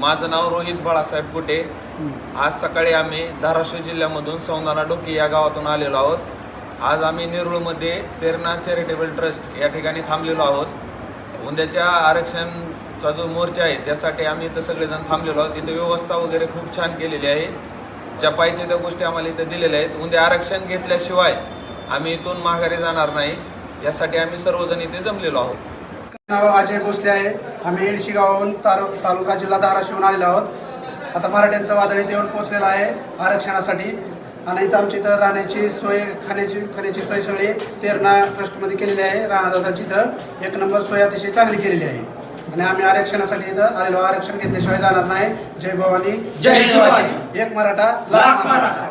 माझं नाव रोहित बाळासाहेब कुटे आज सकाळी आम्ही धाराशिव जिल्ह्यामधून सौंदाणा डोकी या गावातून आलेलो आहोत. आज आम्ही नेरुळमध्ये तेरणा चॅरिटेबल ट्रस्ट या ठिकाणी थांबलेलो आहोत. उद्याच्या आरक्षणचा जो मोर्चा आहे त्यासाठी आम्ही इथं सगळेजण थांबलेलो आहोत. इथं व्यवस्था वगैरे खूप छान केलेली आहे. ज्या पाहिजे त्या गोष्टी आम्हाला इथं दिलेल्या आहेत. उद्या आरक्षण घेतल्याशिवाय आम्ही इथून माघारी जाणार नाही. यासाठी आम्ही सर्वजण इथे जमलेलो आहोत. नाव अजय भोसले आहे. आम्ही एडशी गावाहून तार तालुका जिल्हा धाराशिवून आलेलो आहोत. आता मराठ्यांचं वादळ इथे येऊन पोहोचलेलं आहे आरक्षणासाठी. आणि इथं आमची इथं राहण्याची सोय खाण्याची खाण्याची सोय सगळी तेरणा ट्रस्टमध्ये केलेली आहे. राणादादाची इथं एक नंबर सोय अतिशय चांगली केलेली आहे. आणि आम्ही आरक्षणासाठी इथं आलेलो आरक्षण घेतल्याशिवाय जाणार नाही. जय भवानी. जय शिवाजी. एक मराठा लाख मराठा.